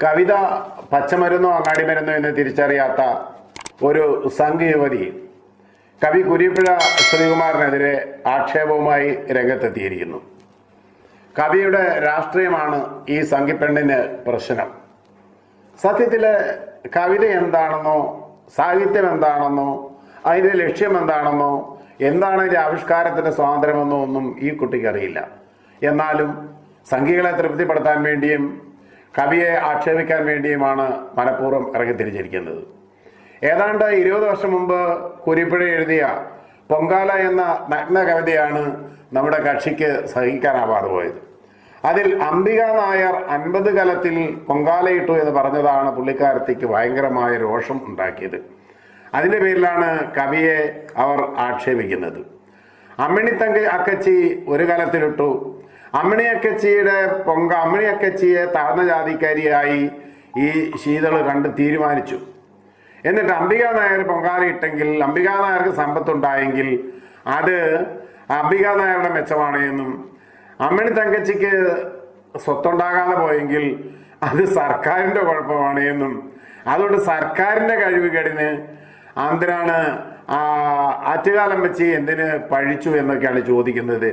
കവിത പച്ചമരുന്നോ അങ്ങാടി മരുന്നോ എന്ന് തിരിച്ചറിയാത്ത ഒരു സംഘ യുവതി കവി കുരിപ്പുഴ ശ്രീകുമാറിനെതിരെ ആക്ഷേപവുമായി രംഗത്തെത്തിയിരിക്കുന്നു. കവിയുടെ രാഷ്ട്രീയമാണ് ഈ സംഘിപ്പെണ്ണിന് പ്രശ്നം. സത്യത്തിൽ കവിത എന്താണെന്നോ സാഹിത്യം എന്താണെന്നോ അതിന്റെ ലക്ഷ്യം എന്താണെന്നോ എന്താണ് ഇതിന്റെ ആവിഷ്കാരത്തിന്റെ സ്വാതന്ത്ര്യമെന്നോ ഒന്നും ഈ കുട്ടിക്ക് അറിയില്ല. എന്നാലും സംഘികളെ തൃപ്തിപ്പെടുത്താൻ വേണ്ടിയും കവിയെ ആക്ഷേപിക്കാൻ വേണ്ടിയുമാണ് മനഃപൂർവം ഇറങ്ങിത്തിരിച്ചിരിക്കുന്നത് ഏതാണ്ട് ഇരുപത് വർഷം മുമ്പ് കുരിപ്പുഴ എഴുതിയ പൊങ്കാല എന്ന നഗ്ന കവിതയാണ് നമ്മുടെ കക്ഷിക്ക് സഹിക്കാനാവാതെ പോയത് അതിൽ അംബിക നായർ അൻപത് കലത്തിൽ പൊങ്കാലയിട്ടു എന്ന് പറഞ്ഞതാണ് പുള്ളിക്കാരത്തിക്ക് ഭയങ്കരമായ രോഷം ഉണ്ടാക്കിയത്. അതിന്റെ പേരിലാണ് കവിയെ അവർ ആക്ഷേപിക്കുന്നത്. അമ്മിണിത്തങ്ക അക്കച്ചി ഒരു കലത്തിലിട്ടു. അമ്മിണി അക്കച്ചിയുടെ പൊങ്ക അമ്മിണി അക്കച്ചിയെ താഴ്ന്ന ജാതിക്കാരിയായി ഈ ശീതൾ കണ്ട് തീരുമാനിച്ചു. എന്നിട്ട് അംബിക നായർ പൊങ്കാലയിട്ടെങ്കിൽ അംബിക നായർക്ക് സമ്പത്തുണ്ടായെങ്കിൽ അത് അംബിക നായരുടെ മെച്ചമാണ് എന്നും അമ്മണി തങ്കച്ചിക്ക് സ്വത്തുണ്ടാകാതെ പോയെങ്കിൽ അത് സർക്കാരിന്റെ കുഴപ്പമാണ് എന്നും. അതുകൊണ്ട് സർക്കാരിന്റെ കഴിവുകേടിന് എന്തിനാണ് ആ ആറ്റുകാലം വെച്ച് എന്തിന് പഴിച്ചു എന്നൊക്കെയാണ് ചോദിക്കുന്നത്.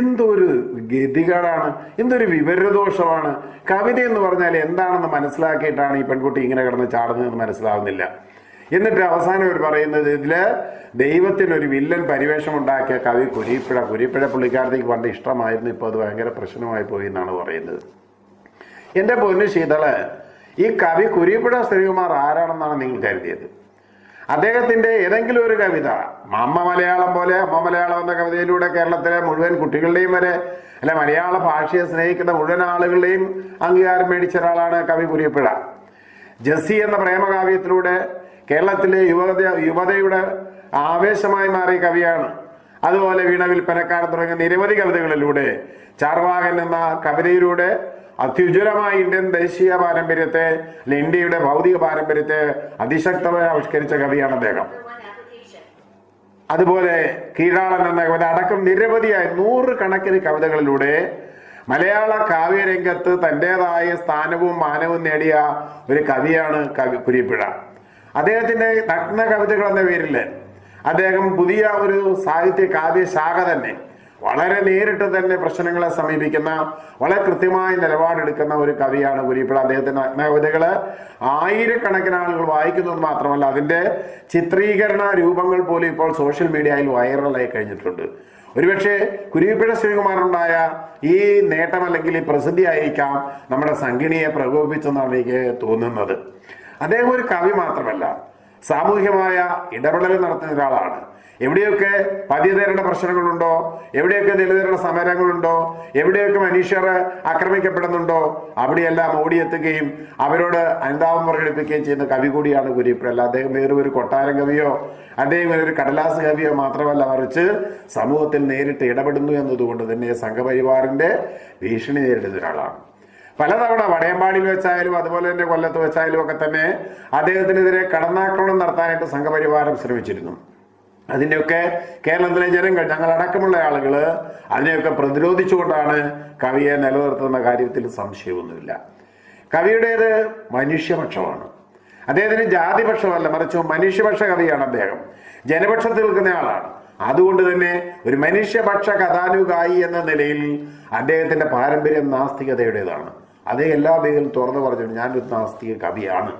എന്തൊരു ഗതികേടാണ് എന്തൊരു വിവരദോഷമാണ്. കവിത എന്ന് പറഞ്ഞാൽ എന്താണെന്ന് മനസ്സിലാക്കിയിട്ടാണ് ഈ പെൺകുട്ടി ഇങ്ങനെ കിടന്ന് ചാടുന്നതെന്ന് മനസ്സിലാവുന്നില്ല. എന്നിട്ട് അവസാനം അവർ പറയുന്നത് ഇതിൽ ദൈവത്തിനൊരു വില്ലൻ പരിവേഷം ഉണ്ടാക്കിയ കവി കുരിപ്പിഴ കുരിപ്പിഴ പുള്ളിക്കാരത്തേക്ക് പണ്ട് ഇഷ്ടമായിരുന്നു ഇപ്പോൾ അത് ഭയങ്കര പ്രശ്നമായി പോയി എന്നാണ് പറയുന്നത്. എന്റെ പൊന്നു ശീതൾ ഈ കവി കുരിപ്പിഴ ശ്രീകുമാർ ആരാണെന്നാണ് നിങ്ങൾ കരുതിയത്? അദ്ദേഹത്തിന്റെ ഏതെങ്കിലും ഒരു കവിത അമ്മ മലയാളം പോലെ അമ്മ മലയാളം എന്ന കവിതയിലൂടെ കേരളത്തിലെ മുഴുവൻ കുട്ടികളുടെയും വരെ അല്ലെ മലയാള ഭാഷയെ സ്നേഹിക്കുന്ന മുഴുവൻ ആളുകളുടെയും അംഗീകാരം മേടിച്ച ഒരാളാണ് കവി കുര്യപ്പിഴ ജസ്സി എന്ന പ്രേമകാവ്യത്തിലൂടെ കേരളത്തിലെ യുവത യുവതയുടെ ആവേശമായി മാറിയ കവിയാണ്. അതുപോലെ വീണ വിൽപ്പനക്കാരൻ തുടങ്ങിയ നിരവധി കവിതകളിലൂടെ ചാർവാകൻ എന്ന കവിതയിലൂടെ അത്യുജ്വലമായ ഇന്ത്യൻ ദേശീയ പാരമ്പര്യത്തെ അല്ലെ ഇന്ത്യയുടെ ഭൗതിക പാരമ്പര്യത്തെ അതിശക്തമായി ആവിഷ്കരിച്ച കവിയാണ് അദ്ദേഹം. അതുപോലെ കീഴാളൻ എന്ന കവിത അടക്കം നിരവധിയായ നൂറ് കണക്കിന് കവിതകളിലൂടെ മലയാള കാവ്യരംഗത്ത് തന്റെതായ സ്ഥാനവും മാനവും നേടിയ ഒരു കവിയാണ് കവി കുരിപ്പിഴ. അദ്ദേഹത്തിന്റെ നഗ്ന കവിതകൾ എന്ന പേരിൽ അദ്ദേഹം പുതിയ ഒരു സാഹിത്യ കാവ്യ ശാഖ തന്നെ വളരെ നേരിട്ട് തന്നെ പ്രശ്നങ്ങളെ സമീപിക്കുന്ന വളരെ കൃത്യമായ നിലപാടെടുക്കുന്ന ഒരു കവിയാണ് കുരിപ്പിഴ അദ്ദേഹത്തിന്റെ ആത്മകവിതകൾ ആയിരക്കണക്കിന് ആളുകൾ വായിക്കുന്നത് മാത്രമല്ല അതിന്റെ ചിത്രീകരണ രൂപങ്ങൾ പോലും ഇപ്പോൾ സോഷ്യൽ മീഡിയയിൽ വൈറലായി കഴിഞ്ഞിട്ടുണ്ട്. ഒരുപക്ഷെ കുരുവിപ്പുഴ ശ്രീകുമാറിനുണ്ടായ ഈ നേട്ടം അല്ലെങ്കിൽ ഈ പ്രസിദ്ധി ആയിരിക്കാം നമ്മുടെ സംഗിണിയെ പ്രകോപിപ്പിച്ചെന്നാണ് എനിക്ക് തോന്നുന്നത്. അദ്ദേഹം ഒരു കവി മാത്രമല്ല സാമൂഹ്യമായ ഇടപെടൽ നടത്തുന്ന ഒരാളാണ്. എവിടെയൊക്കെ പതിതരുടെ പ്രശ്നങ്ങളുണ്ടോ? എവിടെയൊക്കെ ദളിതരുടെ സമരങ്ങളുണ്ടോ? എവിടെയൊക്കെ മനുഷ്യർ ആക്രമിക്കപ്പെടുന്നുണ്ടോ? അവിടെയെല്ലാം ഓടിയെത്തുകയും അവരോട് അനുതാപം പ്രകടിപ്പിക്കുകയും ചെയ്യുന്ന കവി കൂടിയാണ് കുരിപ്പുഴ അദ്ദേഹം വേറെ ഒരു കൊട്ടാരം കവിയോ അദ്ദേഹം ഒരു കടലാസ് കവിയോ മാത്രമല്ല മറിച്ച് സമൂഹത്തിൽ നേരിട്ട് ഇടപെടുന്നു എന്നതുകൊണ്ട് തന്നെ സംഘപരിവാറിന്റെ ഭീഷണി നേരിടുന്ന ഒരാളാണ്. പലതവണ വടയമ്പാടിയിൽ വെച്ചായാലും അതുപോലെ തന്നെ കൊല്ലത്ത് വെച്ചായാലും ഒക്കെ തന്നെ അദ്ദേഹത്തിനെതിരെ കടന്നാക്രമണം നടത്താനായിട്ട് സംഘപരിവാരം ശ്രമിച്ചിരുന്നു. അതിന്റെയൊക്കെ കേരളത്തിലെ ജനങ്ങൾ ഞങ്ങളടക്കമുള്ള ആളുകൾ അതിനെയൊക്കെ പ്രതിരോധിച്ചുകൊണ്ടാണ് കവിയെ നിലനിർത്തുന്ന കാര്യത്തിൽ സംശയമൊന്നുമില്ല. കവിയുടേത് മനുഷ്യപക്ഷമാണ്. അദ്ദേഹത്തിന് ജാതിപക്ഷമല്ല മറിച്ച് മനുഷ്യപക്ഷ കവിയാണ് അദ്ദേഹം. ജനപക്ഷത്തിൽ നിൽക്കുന്ന ആളാണ്. അതുകൊണ്ട് തന്നെ ഒരു മനുഷ്യപക്ഷ കഥാനുകായി എന്ന നിലയിൽ അദ്ദേഹത്തിന്റെ പാരമ്പര്യം നാസ്തികതയുടേതാണ്. അതേ എല്ലാ പേരും തുറന്നു പറഞ്ഞു ഞാനൊരു നാസ്തിക കവിയാണ്.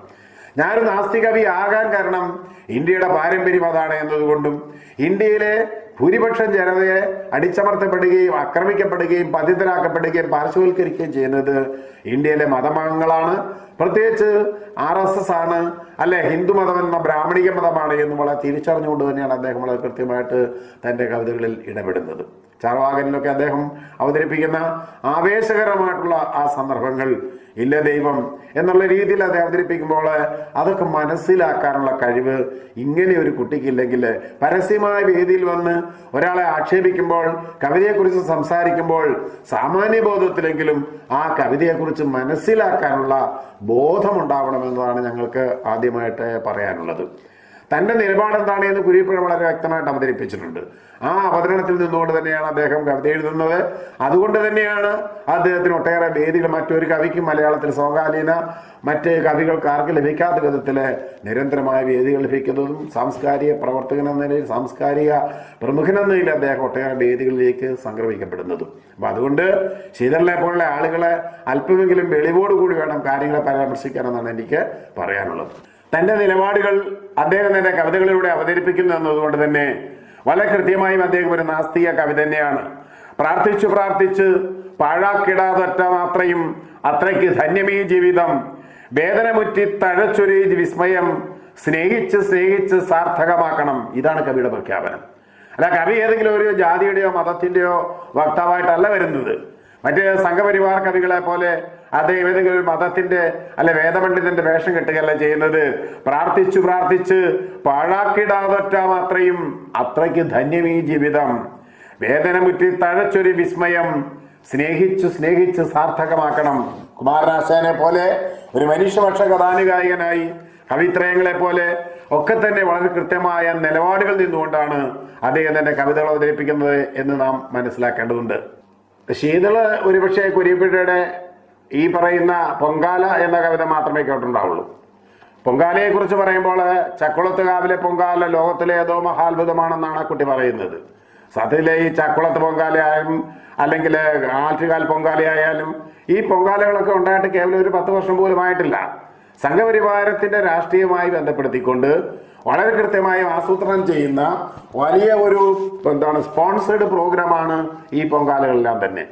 ഞാനൊരു നാസ്തിക കവി ആകാൻ കാരണം ഇന്ത്യയുടെ പാരമ്പര്യം അതാണ് എന്നതുകൊണ്ടും ഇന്ത്യയിലെ ഭൂരിപക്ഷം ജനതയെ അടിച്ചമർത്തപ്പെടുകയും ആക്രമിക്കപ്പെടുകയും പതിതരാക്കപ്പെടുകയും പാർശ്വവൽക്കരിക്കുകയും ചെയ്യുന്നത് ഇന്ത്യയിലെ മതമംഗങ്ങളാണ് പ്രത്യേകിച്ച് ആർ എസ് എസ് ആണ് അല്ലെ ഹിന്ദു മതം എന്ന ബ്രാഹ്മണിക മതമാണ് എന്ന് വളരെ തിരിച്ചറിഞ്ഞുകൊണ്ട് തന്നെയാണ് അദ്ദേഹം വളരെ കൃത്യമായിട്ട് തന്റെ കവിതകളിൽ ഇടപെടുന്നത്. ചാർവാകനിലൊക്കെ അദ്ദേഹം അവതരിപ്പിക്കുന്ന ആവേശകരമായിട്ടുള്ള ആ സന്ദർഭങ്ങൾ ഇല്ല ദൈവം എന്നുള്ള രീതിയിൽ അത് അവതരിപ്പിക്കുമ്പോൾ അതൊക്കെ മനസ്സിലാക്കാനുള്ള കഴിവ് ഇങ്ങനെ ഒരു കുട്ടിക്കില്ലെങ്കിൽ പരസ്യമായ വേദിയിൽ വന്ന് ഒരാളെ ആക്ഷേപിക്കുമ്പോൾ കവിതയെക്കുറിച്ച് സംസാരിക്കുമ്പോൾ സാമാന്യ ബോധത്തിലെങ്കിലും ആ കവിതയെക്കുറിച്ച് മനസ്സിലാക്കാനുള്ള ബോധമുണ്ടാവണമെന്നതാണ് ഞങ്ങൾക്ക് ആദ്യമായിട്ട് പറയാനുള്ളത്. തന്റെ നിലപാട് എന്താണ് എന്ന് കുരിപ്പുഴ വളരെ വ്യക്തമായിട്ട് അവതരിപ്പിച്ചിട്ടുണ്ട്. ആ അവതരണത്തിൽ നിന്നുകൊണ്ട് തന്നെയാണ് അദ്ദേഹം കവിത എഴുതുന്നത്. അതുകൊണ്ട് തന്നെയാണ് അദ്ദേഹത്തിന് ഒട്ടേറെ വേദികൾ മറ്റൊരു കവിക്കും മലയാളത്തിൽ സമകാലീന മറ്റ് കവികൾക്ക് ആർക്കും ലഭിക്കാത്ത വിധത്തിൽ നിരന്തരമായ വേദികൾ ലഭിക്കുന്നതും സാംസ്കാരിക പ്രവർത്തകൻ എന്ന നിലയിൽ സാംസ്കാരിക പ്രമുഖൻ എന്ന നിലയിൽ അദ്ദേഹം ഒട്ടേറെ വേദികളിലേക്ക് സംക്രമിക്കപ്പെടുന്നതും അപ്പം അതുകൊണ്ട് ശീതളിനെ പോലുള്ള ആളുകളെ അല്പമെങ്കിലും വെളിവോടുകൂടി വേണം കാര്യങ്ങളെ പരാമർശിക്കാനെന്നാണ് എനിക്ക് പറയാനുള്ളത്. തന്റെ നിലപാടുകൾ അദ്ദേഹം തന്റെ കവിതകളിലൂടെ അവതരിപ്പിക്കുന്നു എന്നതുകൊണ്ട് തന്നെ വളരെ കൃത്യമായും അദ്ദേഹം ഒരു നാസ്തിക കവി തന്നെയാണ്. പ്രാർത്ഥിച്ചു പ്രാർത്ഥിച്ച് പാഴാക്കിടാതൊറ്റ മാത്രയും അത്രയ്ക്ക് ധന്യമീ ജീവിതം. വേദനമുറ്റി തഴച്ചൊരു വിസ്മയം സ്നേഹിച്ച് സ്നേഹിച്ച് സാർത്ഥകമാക്കണം. ഇതാണ് കവിയുടെ പ്രഖ്യാപനം. അല്ല കവി ഏതെങ്കിലും ഒരു ജാതിയുടെയോ മതത്തിന്റെയോ വക്താവായിട്ടല്ല വരുന്നത്. മറ്റേ സംഘപരിവാർ കവികളെ പോലെ അദ്ദേഹം ഏതെങ്കിലും ഒരു മതത്തിന്റെ അല്ലെ വേദപണ്ഡിതന്റെ വേഷം കെട്ടുകയല്ല ചെയ്യുന്നത്. പ്രാർത്ഥിച്ചു പ്രാർത്ഥിച്ച് പാഴാക്കിടാതൊറ്റ മാത്രയും അത്രയ്ക്ക് ധന്യം ഈ ജീവിതം. വേദനമുറ്റി തഴച്ചൊരു വിസ്മയം സ്നേഹിച്ചു സ്നേഹിച്ച് സാർത്ഥകമാക്കണം. കുമാരനാശാനെ പോലെ ഒരു മനുഷ്യപക്ഷ കഥാനുഗായകനായി കവിത്രയങ്ങളെ പോലെ ഒക്കെ തന്നെ വളരെ കൃത്യമായ നിലപാടുകൾ നിന്നുകൊണ്ടാണ് അദ്ദേഹം തന്റെ കവിതകൾ അവതരിപ്പിക്കുന്നത് എന്ന് നാം മനസ്സിലാക്കേണ്ടതുണ്ട്. ശീതൾ ഒരുപക്ഷെ കുരിപ്പിഴയുടെ ഈ പറയുന്ന പൊങ്കാല എന്ന കവിത മാത്രമേ കേട്ടിട്ടുണ്ടാവുള്ളൂ. പൊങ്കാലയെ കുറിച്ച് പറയുമ്പോൾ ചക്കുളത്ത് കാവിലെ പൊങ്കാല ലോകത്തിലെ ഏതോ മഹാത്ഭുതമാണെന്നാണ് കുട്ടി പറയുന്നത്. സത്യത്തിലെ ഈ ചക്കുളത്ത് പൊങ്കാലയായാലും അല്ലെങ്കിൽ ആറ്റുകാൽ പൊങ്കാലയായാലും ഈ പൊങ്കാലകളൊക്കെ ഉണ്ടായിട്ട് കേവലം ഒരു പത്ത് വർഷം പോലും ആയിട്ടില്ല. സംഘപരിവാരത്തിന്റെ രാഷ്ട്രീയമായി ബന്ധപ്പെടുത്തിക്കൊണ്ട് വളരെ കൃത്യമായി ആസൂത്രണം ചെയ്യുന്ന വലിയ ഒരു എന്താണ് സ്പോൺസേഡ് പ്രോഗ്രാമാണ് ഈ പൊങ്കാലകളെല്ലാം തന്നെ.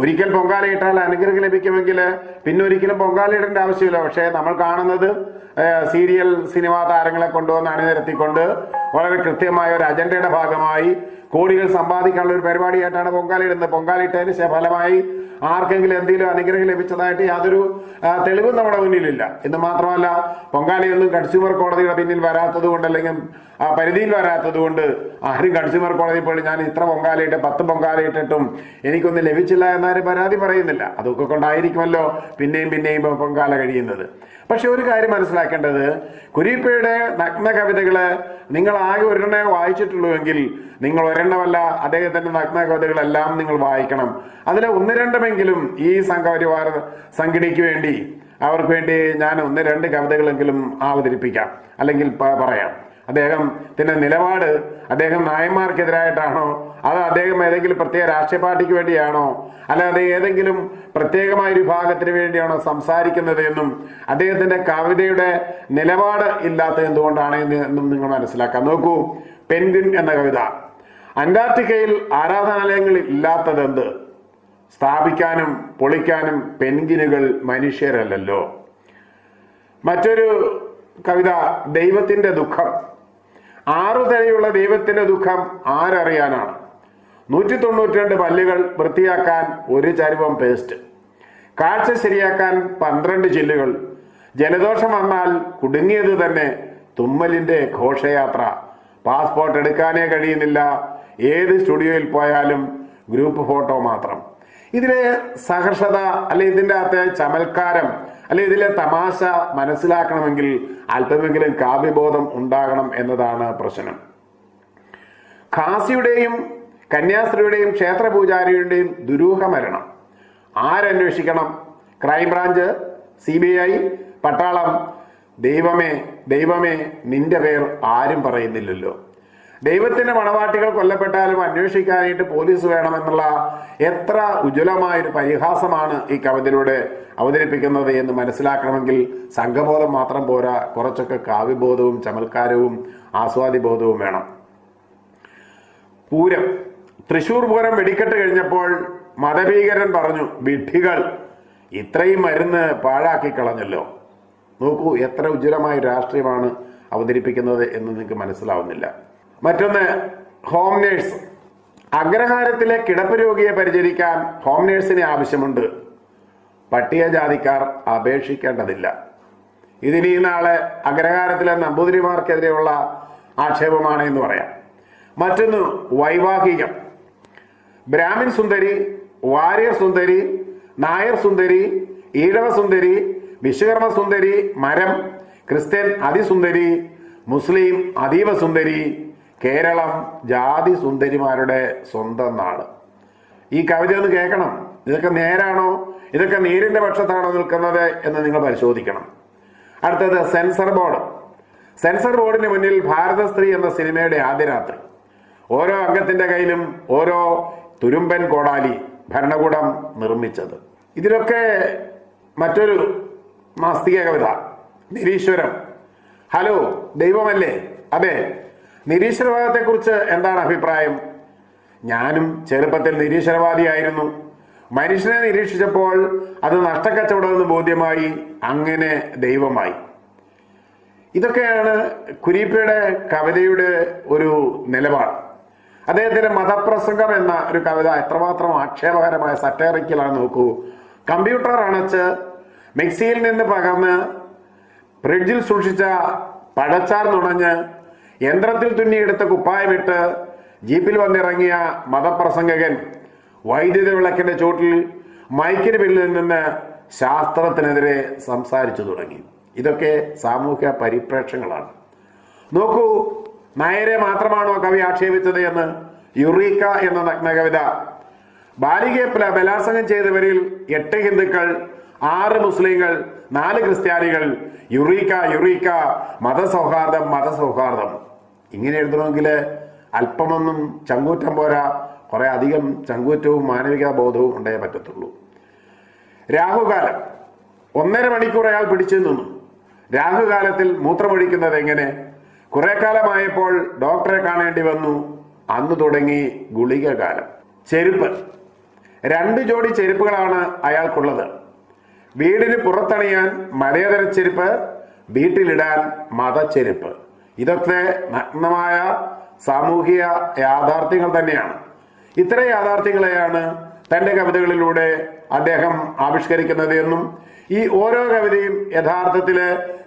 ഒരിക്കൽ പൊങ്കാല ഇട്ടാൽ അനുഗ്രഹം ലഭിക്കുമെങ്കിൽ പിന്നെ ഒരിക്കലും പൊങ്കാല ഇടേണ്ട ആവശ്യമില്ല. പക്ഷേ നമ്മൾ കാണുന്നത് സീരിയൽ സിനിമാ താരങ്ങളെ കൊണ്ടുവന്ന് അണിനിരത്തിക്കൊണ്ട് വളരെ കൃത്യമായ ഒരു അജണ്ടയുടെ ഭാഗമായി കോടികൾ സമ്പാദിക്കാനുള്ള ഒരു പരിപാടിയായിട്ടാണ് പൊങ്കാലയിടുന്നത് ഇടുന്നത് പൊങ്കാല ഇട്ടതിന് ഫലമായി ആർക്കെങ്കിലും എന്തെങ്കിലും അനുഗ്രഹം ലഭിച്ചതായിട്ട് യാതൊരു തെളിവും നമ്മുടെ മുന്നിലില്ല. എന്ന് മാത്രമല്ല പൊങ്കാലയൊന്നും കൺസ്യൂമർ കോടതിയുടെ പിന്നിൽ വരാത്തത് കൊണ്ട് അല്ലെങ്കിൽ പരിധിയിൽ വരാത്തത് കൊണ്ട് ആരും കൺസ്യൂമർ കോടതിയിൽ പോയി ഞാൻ ഇത്ര പൊങ്കാലയിട്ട് പത്ത് പൊങ്കാലയിട്ടിട്ടും എനിക്കൊന്നും ലഭിച്ചില്ല എന്നാരും പരാതി പറയുന്നില്ല. അതൊക്കെ കൊണ്ടായിരിക്കുമല്ലോ പിന്നെയും പിന്നെയും പൊങ്കാല കഴിയുന്നത്. പക്ഷെ ഒരു കാര്യം മനസ്സിലാക്കേണ്ടത് കുരീപ്പയുടെ നഗ്ന കവിതകൾ നിങ്ങൾ ആകെ ഒരെണ്ണേ വായിച്ചിട്ടുള്ളൂവെങ്കിൽ നിങ്ങൾ ഒരെണ്ണമല്ല അദ്ദേഹത്തിന്റെ നഗ്ന കവിതകളെല്ലാം നിങ്ങൾ വായിക്കണം. അതിലെ ഒന്ന് രണ്ടുമെങ്കിലും ഈ സംഘപരിവാര സംഘടിക്ക് വേണ്ടി അവർക്ക് വേണ്ടി ഞാൻ ഒന്ന് രണ്ട് കവിതകളെങ്കിലും അവതരിപ്പിക്കാം അല്ലെങ്കിൽ പറയാം. അദ്ദേഹത്തിന്റെ നിലപാട് അദ്ദേഹം നായന്മാർക്കെതിരായിട്ടാണോ? അത് അദ്ദേഹം ഏതെങ്കിലും പ്രത്യേക രാഷ്ട്രീയ പാർട്ടിക്ക് വേണ്ടിയാണോ? അല്ലാതെ ഏതെങ്കിലും പ്രത്യേകമായ ഒരു വിഭാഗത്തിന് വേണ്ടിയാണോ സംസാരിക്കുന്നത് എന്നും അദ്ദേഹത്തിന്റെ കവിതയുടെ നിലപാട് ഇല്ലാത്ത എന്തുകൊണ്ടാണ് എന്നും നിങ്ങൾ മനസ്സിലാക്കാം നോക്കൂ. പെൻഗിൻ എന്ന കവിത. അന്റാർട്ടിക്കയിൽ ആരാധനാലയങ്ങൾ ഇല്ലാത്തത് എന്ത്? സ്ഥാപിക്കാനും പൊളിക്കാനും പെൻഗിനുകൾ മനുഷ്യരല്ലല്ലോ. മറ്റൊരു കവിത ദൈവത്തിന്റെ ദുഃഖം. ആറു തരയുള്ള ദൈവത്തിന്റെ ദുഃഖം ആരറിയാനാണ്? നൂറ്റി തൊണ്ണൂറ്റി രണ്ട് പല്ലുകൾ വൃത്തിയാക്കാൻ ഒരു ചരുവം പേസ്റ്റ് കാഴ്ച ശരിയാക്കാൻ പന്ത്രണ്ട് ചില്ലുകൾ. ജലദോഷം വന്നാൽ കുടുങ്ങിയത് തന്നെ തുമ്മലിന്റെ ഘോഷയാത്ര. പാസ്പോർട്ട് എടുക്കാനേ കഴിയുന്നില്ല. ഏത് സ്റ്റുഡിയോയിൽ പോയാലും ഗ്രൂപ്പ് ഫോട്ടോ മാത്രം. ഇതിലെ സഹർഷത അല്ലെ ഇതിന്റെ അകത്തെ ചമൽക്കാരം അല്ലെ ഇതിലെ തമാശ മനസ്സിലാക്കണമെങ്കിൽ അല്പമെങ്കിലും കാവ്യബോധം ഉണ്ടാകണം എന്നതാണ് പ്രശ്നം. ഖാസിയുടെയും കന്യാസ്ത്രീയുടെയും ക്ഷേത്ര പൂജാരിയുടെയും ദുരൂഹ മരണം ആരന്വേഷിക്കണം. Crime branch C B I പട്ടാളം. ദൈവമേ ദൈവമേ നിന്റെ പേർ ആരും പറയുന്നില്ലല്ലോ. ദൈവത്തിന്റെ മണവാട്ടികൾ കൊല്ലപ്പെട്ടാലും അന്വേഷിക്കാനായിട്ട് പോലീസ് വേണമെന്നുള്ള എത്ര ഉജ്ജ്വലമായൊരു പരിഹാസമാണ് ഈ കവിതയിലൂടെ അവതരിപ്പിക്കുന്നത് എന്ന് മനസ്സിലാക്കണമെങ്കിൽ സംഘബോധം മാത്രം പോരാ. കുറച്ചൊക്കെ കാവ്യബോധവും ചമൽക്കാരവും ആസ്വാദിബോധവും വേണം. പൂരം. തൃശൂർ പൂരം വെടിക്കെട്ട് കഴിഞ്ഞപ്പോൾ മതഭീകരൻ പറഞ്ഞു വിഡ്ഢികൾ ഇത്രയും മരുന്ന് പാഴാക്കി കളഞ്ഞല്ലോ. നോക്കൂ എത്ര ഉജ്ജ്വലമായ രാഷ്ട്രീയമാണ് അവതരിപ്പിക്കുന്നത് എന്ന് നിങ്ങൾക്ക് മനസ്സിലാവുന്നില്ല. മറ്റൊന്ന് ഹോം നേഴ്സ്. അഗ്രഹാരത്തിലെ കിടപ്പ് രോഗിയെ പരിചരിക്കാൻ ഹോം നേഴ്സിനെ ആവശ്യമുണ്ട്. പട്ടികജാതിക്കാർ അപേക്ഷിക്കേണ്ടതില്ല. ഇതിനി നാളെ അഗ്രഹാരത്തിലെ നമ്പൂതിരിമാർക്കെതിരെയുള്ള ആക്ഷേപമാണ് എന്ന് പറയാം. മറ്റൊന്ന് വൈവാഹികം. ബ്രാഹ്മിൻ സുന്ദരി വാര്യർ സുന്ദരി നായർ സുന്ദരി ഈഴവ സുന്ദരി വിശ്വകർമ്മ സുന്ദരി മരം ക്രിസ്ത്യൻ അതിസുന്ദരി മുസ്ലിം അതീവ സുന്ദരി കേരളം ജാതി സുന്ദരിമാരുടെ സ്വന്തം നാട്. ഈ കവിത ഒന്ന് കേൾക്കണം. ഇതൊക്കെ നേരാണോ? ഇതൊക്കെ നേരിന്റെ പക്ഷത്താണോ നിൽക്കുന്നത് എന്ന് നിങ്ങൾ പരിശോധിക്കണം. അടുത്തത് സെൻസർ ബോർഡ്. സെൻസർ ബോർഡിന് മുന്നിൽ ഭാരത സ്ത്രീ എന്ന സിനിമയുടെ ആദ്യ രാത്രി. ഓരോ അംഗത്തിന്റെ കയ്യിലും ഓരോ തുരുമ്പൻ കോടാലി ഭരണകൂടം നിർമ്മിച്ചത്. ഇതിലൊക്കെ മറ്റൊരു മാസ്തിക കവിത നിരീശ്വരം. ഹലോ ദൈവമല്ലേ? അതെ നിരീശ്വരവാദത്തെക്കുറിച്ച് എന്താണ് അഭിപ്രായം? ഞാനും ചെറുപ്പത്തിൽ നിരീശ്വരവാദിയായിരുന്നു. മനുഷ്യനെ നിരീക്ഷിച്ചപ്പോൾ അത് നഷ്ടക്കച്ചവടമെന്ന് ബോധ്യമായി അങ്ങനെ ദൈവമായി. ഇതൊക്കെയാണ് കുരീപ്പയുടെ കവിതയുടെ ഒരു നിലപാട്. അദ്ദേഹത്തിന്റെ മതപ്രസംഗം എന്ന ഒരു കവിത എത്രമാത്രം ആക്ഷേപകരമായ സറ്റേറിക്കലാണ് നോക്കൂ. കമ്പ്യൂട്ടർ അണച്ച് മിക്സിയിൽ നിന്ന് പകർന്ന് ഫ്രിഡ്ജിൽ സൂക്ഷിച്ച പഴച്ചാർ നുണഞ്ഞ് യന്ത്രത്തിൽ തുന്നിയെടുത്ത കുപ്പായമിട്ട് ജീപ്പിൽ വന്നിറങ്ങിയ മതപ്രസംഗകൻ വൈദ്യുത വിളക്കിന്റെ ചോട്ടിൽ മൈക്കിന് പിന്നിൽ നിന്ന് ശാസ്ത്രത്തിനെതിരെ സംസാരിച്ചു തുടങ്ങി. ഇതൊക്കെ സാമൂഹ്യ പരിപ്രേക്ഷങ്ങളാണ്. നോക്കൂ നായരെ മാത്രമാണോ കവി ആക്ഷേപിച്ചത് എന്ന് യുറീക്ക എന്ന നഗ്ന കവിത. ബാലികയെ ബലാത്സംഗം ചെയ്തവരിൽ എട്ട് ഹിന്ദുക്കൾ ആറ് മുസ്ലിങ്ങൾ നാല് ക്രിസ്ത്യാനികൾ. യുറീക്ക യുറീക്ക മതസൗഹാർദ്ദം മതസൗഹാർദ്ദം. ഇങ്ങനെ എഴുതണമെങ്കിൽ അല്പമൊന്നും ചങ്കൂറ്റം പോരാ. കുറെ അധികം ചങ്കൂറ്റവും മാനവിക ബോധവും ഉണ്ടേ പറ്റത്തുള്ളൂ. രാഹുകാലം. ഒന്നര മണിക്കൂർ അയാൾ പിടിച്ചു നിന്നു. രാഹുകാലത്തിൽ മൂത്രമൊഴിക്കുന്നത് എങ്ങനെ? കുറെ കാലമായപ്പോൾ ഡോക്ടറെ കാണേണ്ടി വന്നു. അന്ന് തുടങ്ങി ഗുളിക കാലം ചെരുപ്പ്. രണ്ട് ജോഡി ചെരുപ്പുകളാണ് അയാൾക്കുള്ളത്. വീടിന് പുറത്തണിയാൻ മലയതര ചെരുപ്പ് വീട്ടിലിടാൻ മതച്ചെരുപ്പ് ഇതൊക്കെ നഗ്നമായ സാമൂഹിക യാഥാർത്ഥ്യങ്ങൾ തന്നെയാണ്. ഇത്തരം യാഥാർത്ഥ്യങ്ങളെയാണ് തന്റെ കവിതകളിലൂടെ അദ്ദേഹം ആവിഷ്കരിക്കുന്നത് എന്നും ഈ ഓരോ കവിതയും യഥാർത്ഥത്തിൽ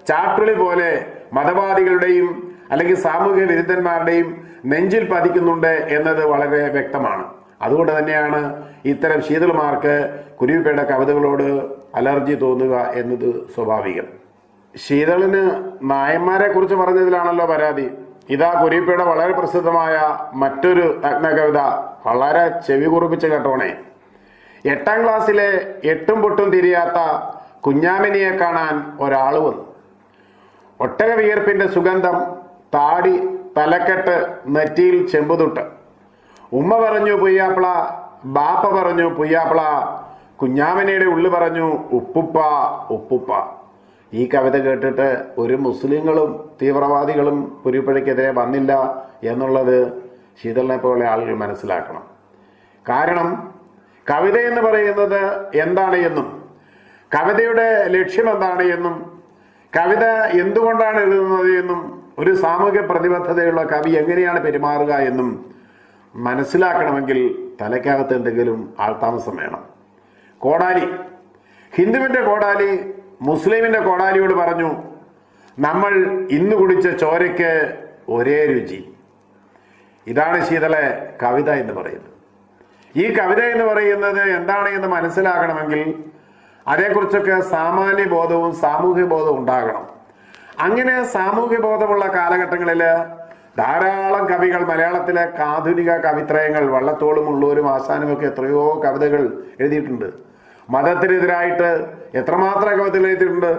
ചാട്ടുളി പോലെ മതവാദികളുടെയും അല്ലെങ്കിൽ സാമൂഹിക വിരുദ്ധന്മാരുടെയും നെഞ്ചിൽ പതിക്കുന്നുണ്ട് എന്നത് വളരെ വ്യക്തമാണ്. അതുകൊണ്ട് തന്നെയാണ് ഇത്തരം ശീതളമാർക്ക് കുരുവിപ്പയുടെ കവിതകളോട് അലർജി തോന്നുക എന്നത് സ്വാഭാവികം. ശീതളിന് നായന്മാരെ കുറിച്ച് പറഞ്ഞതിലാണല്ലോ പരാതി. ഇതാ കുരീപ്പയുടെ വളരെ പ്രസിദ്ധമായ മറ്റൊരു നഗ്നകവിത വളരെ ചെവി കുറിപ്പിച്ച് കേട്ടോണേ. എട്ടാം ക്ലാസ്സിലെ എട്ടും പൊട്ടും തിരിയാത്ത കുഞ്ഞാമിനിയെ കാണാൻ ഒരാൾ വന്നു. ഒട്ടക വിയർപ്പിന്റെ സുഗന്ധം താടി തലക്കെട്ട് നെറ്റിയിൽ ചെമ്പുതുട്ട്. ഉമ്മ പറഞ്ഞു പുയ്യാപ്പിള. ബാപ്പ പറഞ്ഞു പുയ്യാപ്പിള. കുഞ്ഞാമനയുടെ ഉള്ളു പറഞ്ഞു ഉപ്പുപ്പ ഉപ്പുപ്പ. ഈ കവിത കേട്ടിട്ട് ഒരു മുസ്ലിങ്ങളും തീവ്രവാദികളും പുരിപ്പഴയ്ക്കെതിരെ വന്നില്ല എന്നുള്ളത് ശീതളിനെ പോലെ ആളുകൾ മനസ്സിലാക്കണം. കാരണം കവിത എന്ന് പറയുന്നത് എന്താണ് എന്നും കവിതയുടെ ലക്ഷ്യം എന്താണ് എന്നും കവിത എന്തുകൊണ്ടാണ് എഴുതുന്നത് എന്നും ഒരു സാമൂഹ്യ പ്രതിബദ്ധതയുള്ള കവി എങ്ങനെയാണ് പെരുമാറുക എന്നും മനസ്സിലാക്കണമെങ്കിൽ തലയ്ക്കകത്ത് എന്തെങ്കിലും ആൾതാമസം വേണം. കോടാലി. ഹിന്ദുവിന്റെ കോടാലി മുസ്ലിമിന്റെ കോടാലിയോട് പറഞ്ഞു നമ്മൾ ഇന്ന് കുടിച്ച ചോരയ്ക്ക് ഒരേ രുചി. ഇതാണ് ശീതളെ കവിത എന്ന് പറയുന്നത്. ഈ കവിത എന്ന് പറയുന്നത് എന്താണ് എന്ന് മനസ്സിലാക്കണമെങ്കിൽ അതേക്കുറിച്ചൊക്കെ സാമാന്യ ബോധവും സാമൂഹ്യ ബോധവും ഉണ്ടാകണം. അങ്ങനെ സാമൂഹ്യ ബോധമുള്ള കാലഘട്ടങ്ങളിൽ ധാരാളം കവികൾ മലയാളത്തിലെ ആധുനിക കവിത്രയങ്ങൾ വള്ളത്തോളും ഉള്ളൂരും ആസാനുമൊക്കെ എത്രയോ കവിതകൾ എഴുതിയിട്ടുണ്ട്. മതത്തിനെതിരായിട്ട് എത്രമാത്രം കവിതകൾ എഴുതിയിട്ടുണ്ട്.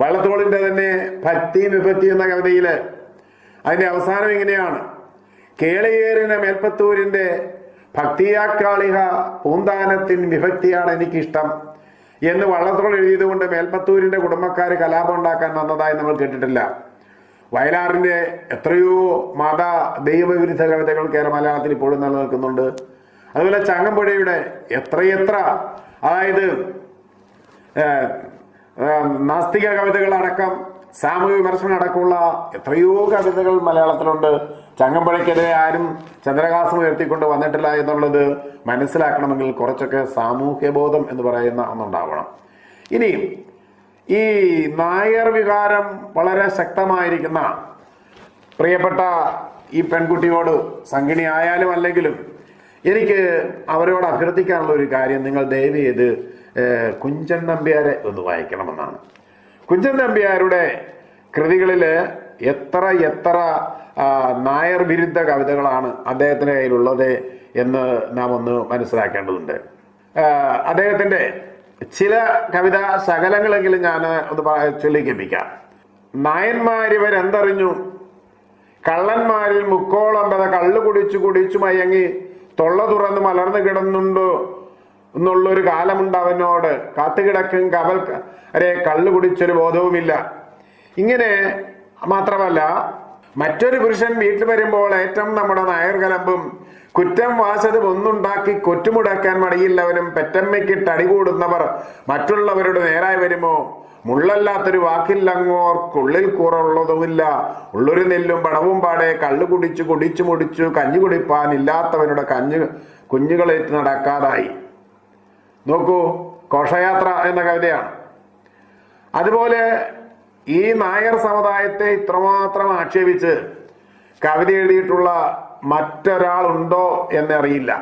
വള്ളത്തോളിന്റെ തന്നെ ഭക്തി വിഭക്തി എന്ന കവിതയിൽ അതിന്റെ അവസാനം ഇങ്ങനെയാണ്. കേളിയേറിന മേൽപ്പത്തൂരിന്റെ ഭക്തിയാക്കാളിക പൂന്താനത്തിൻ വിഭക്തിയാണ് എനിക്കിഷ്ടം. എന്ന് വള്ളത്തോൾ എഴുതിയത് കൊണ്ട് മേൽപ്പത്തൂരിന്റെ കുടുംബക്കാർ കലാപം ഉണ്ടാക്കാൻ വന്നതായി നമ്മൾ കേട്ടിട്ടില്ല. വയലാറിന്റെ എത്രയോ മത ദൈവവിരുദ്ധ കവിതകൾ കേരള മലയാളത്തിൽ ഇപ്പോഴും നിലനിൽക്കുന്നുണ്ട്. അതുപോലെ ചങ്ങമ്പുഴയുടെ എത്രയെത്ര അതായത് നാസ്തിക കവിതകളടക്കം സാമൂഹിക വിമർശനം അടക്കമുള്ള എത്രയോ കവിതകൾ മലയാളത്തിലുണ്ട്. ചങ്ങമ്പഴയ്ക്കെതിരെ ആരും ചന്ദ്രഹാസം ഉയർത്തിക്കൊണ്ട് വന്നിട്ടില്ല എന്നുള്ളത് മനസ്സിലാക്കണമെങ്കിൽ കുറച്ചൊക്കെ സാമൂഹ്യബോധം എന്ന് പറയുന്ന ഒന്നുണ്ടാവണം. ഇനിയും ഈ നായർ വികാരം വളരെ ശക്തമായിരിക്കുന്ന പ്രിയപ്പെട്ട ഈ പെൺകുട്ടിയോട് സംഗിണി ആയാലും അല്ലെങ്കിലും എനിക്ക് അവരോട് അഭ്യർത്ഥിക്കാനുള്ള ഒരു കാര്യം നിങ്ങൾ ദയവ് ചെയ്ത് കുഞ്ചൻ നമ്പ്യാരെ ഒന്ന് വായിക്കണമെന്നാണ്. കുഞ്ചൻ നമ്പ്യാരുടെ കൃതികളിൽ എത്ര എത്ര നായർ വിരുദ്ധ കവിതകളാണ് അദ്ദേഹത്തിന്റെ കയ്യിലുള്ളത് എന്ന് നാം ഒന്ന് മനസ്സിലാക്കേണ്ടതുണ്ട്. അദ്ദേഹത്തിന്റെ ചില കവിതാ ശകലങ്ങളെങ്കിലും ഞാൻ ഒന്ന് ചൊല്ലിക്കേൾപ്പിക്കാം നായന്മാരിവരെന്തറിഞ്ഞു കള്ളന്മാരിൽ മുക്കോളം കള്ളു കുടിച്ചു കുടിച്ചു മയങ്ങി തൊള്ള തുറന്ന് മലർന്നു കിടന്നുണ്ടോ? എന്നുള്ളൊരു കാലമുണ്ട് അവനോട് കാത്തുകിടക്കും കവൽ അരെ കള്ളു കുടിച്ചൊരു ബോധവുമില്ല. ഇങ്ങനെ മാത്രമല്ല മറ്റൊരു പുരുഷൻ വീട്ടിൽ വരുമ്പോൾ ഏറ്റവും നമ്മുടെ നായർ കലമ്പും കുറ്റം വാസതും ഒന്നുണ്ടാക്കി കൊറ്റുമുടക്കാൻ മടിയില്ലവനും പെറ്റമ്മയ്ക്ക് തടി കൂടുന്നവർ മറ്റുള്ളവരുടെ നേരായി വരുമോ? മുള്ളല്ലാത്തൊരു വാക്കില്ലങ്ങോർക്കുള്ളിൽ കൂറുള്ളതുമില്ല. ഉള്ളൊരു നെല്ലും പണവും പാടെ കള്ളു കുടിച്ചു കുടിച്ചു മുടിച്ചു കഞ്ഞു കുടിപ്പാൻ ഇല്ലാത്തവരുടെ കഞ്ഞു കുഞ്ഞുകളേറ്റ് നടക്കാതായി. നോക്കൂ ഘോഷയാത്ര എന്ന കവിതയാണ്. അതുപോലെ ഈ നായർ സമുദായത്തെ ഇത്രമാത്രം ആക്ഷേപിച്ച് കവിത എഴുതിയിട്ടുള്ള മറ്റൊരാളുണ്ടോ എന്നറിയില്ല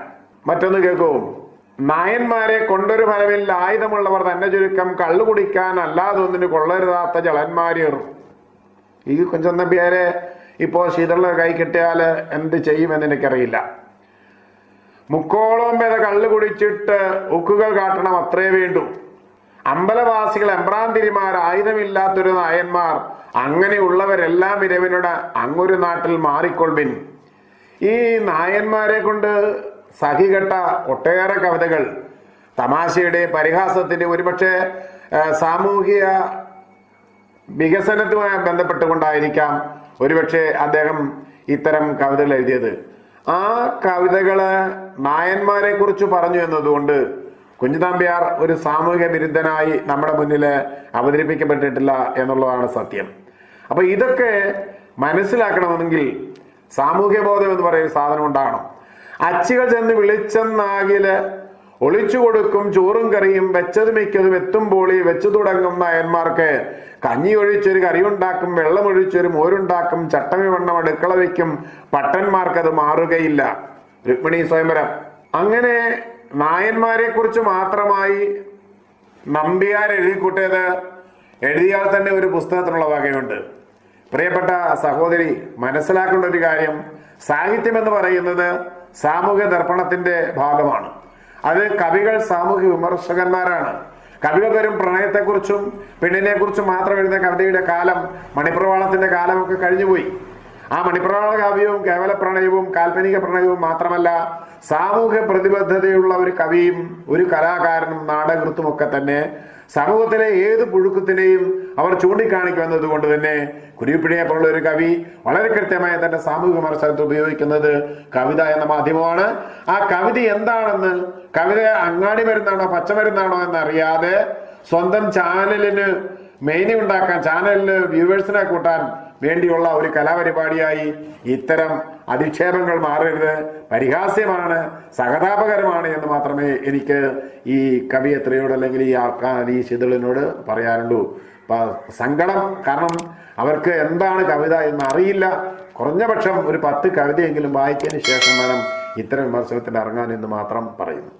മറ്റൊന്ന് കേൾക്കൂ നായന്മാരെ കൊണ്ടൊരു ഫലമില്ല ആയുധമുള്ളവർ തന്നെ ചുരുക്കം കള്ളു കുടിക്കാൻ അല്ലാതൊന്നിന് കൊള്ളരുതാത്ത ജളന്മാരിർ ഈ കുഞ്ചൻ നമ്പ്യാരെ ഇപ്പോൾ ശീതള കൈ കിട്ടിയാൽ എന്ത് ചെയ്യുമെന്ന് എനിക്കറിയില്ല. മുക്കോളം പേരെ കള്ളു കുടിച്ചിട്ട് ഉക്കുകൾ കാട്ടണം അത്രേ വേണ്ടു. അമ്പലവാസികൾ എമ്പ്രാന്തിരിമാർ ആയുധമില്ലാത്തൊരു നായന്മാർ അങ്ങനെയുള്ളവരെല്ലാം ഇരവിനോട് അങ്ങൊരു നാട്ടിൽ മാറിക്കൊള്ളിൻ ഈ നായന്മാരെ കൊണ്ട് സഹികെട്ട ഒട്ടേറെ കവിതകൾ. തമാശയുടെ പരിഹാസത്തിന്റെ ഒരുപക്ഷെ സാമൂഹിക വികസനത്തുമായി ബന്ധപ്പെട്ടുകൊണ്ടായിരിക്കാം ഒരുപക്ഷെ അദ്ദേഹം ഇത്തരം കവിതകൾ എഴുതിയത്. ആ കവിതകൾ നായന്മാരെ കുറിച്ച് പറഞ്ഞു എന്നതുകൊണ്ട് കുഞ്ഞുതമ്പിയാർ ഒരു സാമൂഹിക വിരുദ്ധനായി നമ്മുടെ മുന്നിൽ അവതരിപ്പിക്കപ്പെട്ടിട്ടില്ല എന്നുള്ളതാണ് സത്യം. അപ്പൊ ഇതൊക്കെ മനസ്സിലാക്കണമെങ്കിൽ സാമൂഹ്യ ബോധം എന്ന് പറയുന്ന സാധനം ഉണ്ടാകണം. അച്ചികൾ ചെന്ന് വിളിച്ചെന്നാകിൽ ഒളിച്ചു കൊടുക്കും ചോറും കറിയും വെച്ചത് മിക്കതും എത്തുമ്പോളി വെച്ചു തുടങ്ങും നായന്മാർക്ക്. കഞ്ഞി ഒഴിച്ചൊരു കറിയുണ്ടാക്കും വെള്ളം ഒഴിച്ചൊരു മോരുണ്ടാക്കും ചട്ടമി വണ്ണം അടുക്കള വയ്ക്കും. പട്ടന്മാർക്കത് മാറുകയില്ല. രുക്മിണി സ്വയംവരം. അങ്ങനെ നായന്മാരെ കുറിച്ച് മാത്രമായി നമ്പ്യാർ എഴുതിക്കൂട്ടിയത് എഴുതിയാൽ തന്നെ ഒരു പുസ്തകത്തിനുള്ള വകയുണ്ട്. പ്രിയപ്പെട്ട സഹോദരി മനസ്സിലാക്കേണ്ട ഒരു കാര്യം സാഹിത്യം എന്ന് പറയുന്നത് സാമൂഹ്യ ദർപ്പണത്തിന്റെ ഭാഗമാണ്. അത് കവികൾ സാമൂഹ്യ വിമർശകന്മാരാണ്. കവികൾ വരും പ്രണയത്തെക്കുറിച്ചും പെണ്ണിനെ കുറിച്ചും മാത്രം എഴുതുന്ന കവിതയുടെ കാലം മണിപ്രവാളത്തിന്റെ കാലമൊക്കെ കഴിഞ്ഞുപോയി. ആ മണിപ്രവാള കാവ്യവും കേവല പ്രണയവും കാൽപ്പനിക പ്രണയവും മാത്രമല്ല സാമൂഹ്യ പ്രതിബദ്ധതയുള്ള ഒരു കവിയും ഒരു കലാകാരനും നാടകൃത്തും ഒക്കെ തന്നെ സമൂഹത്തിലെ ഏത് പുഴുക്കത്തിനെയും അവർ ചൂണ്ടിക്കാണിക്കുന്നത് കൊണ്ട് തന്നെ കുരുപ്പിണിയെ പോലുള്ള ഒരു കവി വളരെ കൃത്യമായ തന്റെ സാമൂഹിക വിമർശനത്തിൽ ഉപയോഗിക്കുന്നത് കവിത എന്ന മാധ്യമമാണ്. ആ കവിത എന്താണെന്ന് കവിത അങ്ങാടി മരുന്നാണോ പച്ചമരുന്നാണോ എന്നറിയാതെ സ്വന്തം ചാനലിന് മെയിനി ഉണ്ടാക്കാൻ ചാനലിന് വ്യൂവേഴ്സിനെ കൂട്ടാൻ വേണ്ടിയുള്ള ഒരു കലാപരിപാടിയായി ഇത്തരം അധിക്ഷേപങ്ങൾ മാറരുത്. പരിഹാസ്യമാണ് സഹതാപകരമാണ് എന്ന് മാത്രമേ എനിക്ക് ഈ കവിയത്രയോട് അല്ലെങ്കിൽ ഈ ആൾക്കാർ ഈ ശിതളിനോട് പറയാനുള്ളൂ. സങ്കടം കാരണം അവർക്ക് എന്താണ് കവിത എന്ന് അറിയില്ല. കുറഞ്ഞപക്ഷം ഒരു പത്ത് കവിതയെങ്കിലും വായിച്ചതിന് ശേഷം വേണം ഇത്തരം വിമർശനത്തിൽ ഇറങ്ങാൻ എന്ന് മാത്രം പറയുന്നു.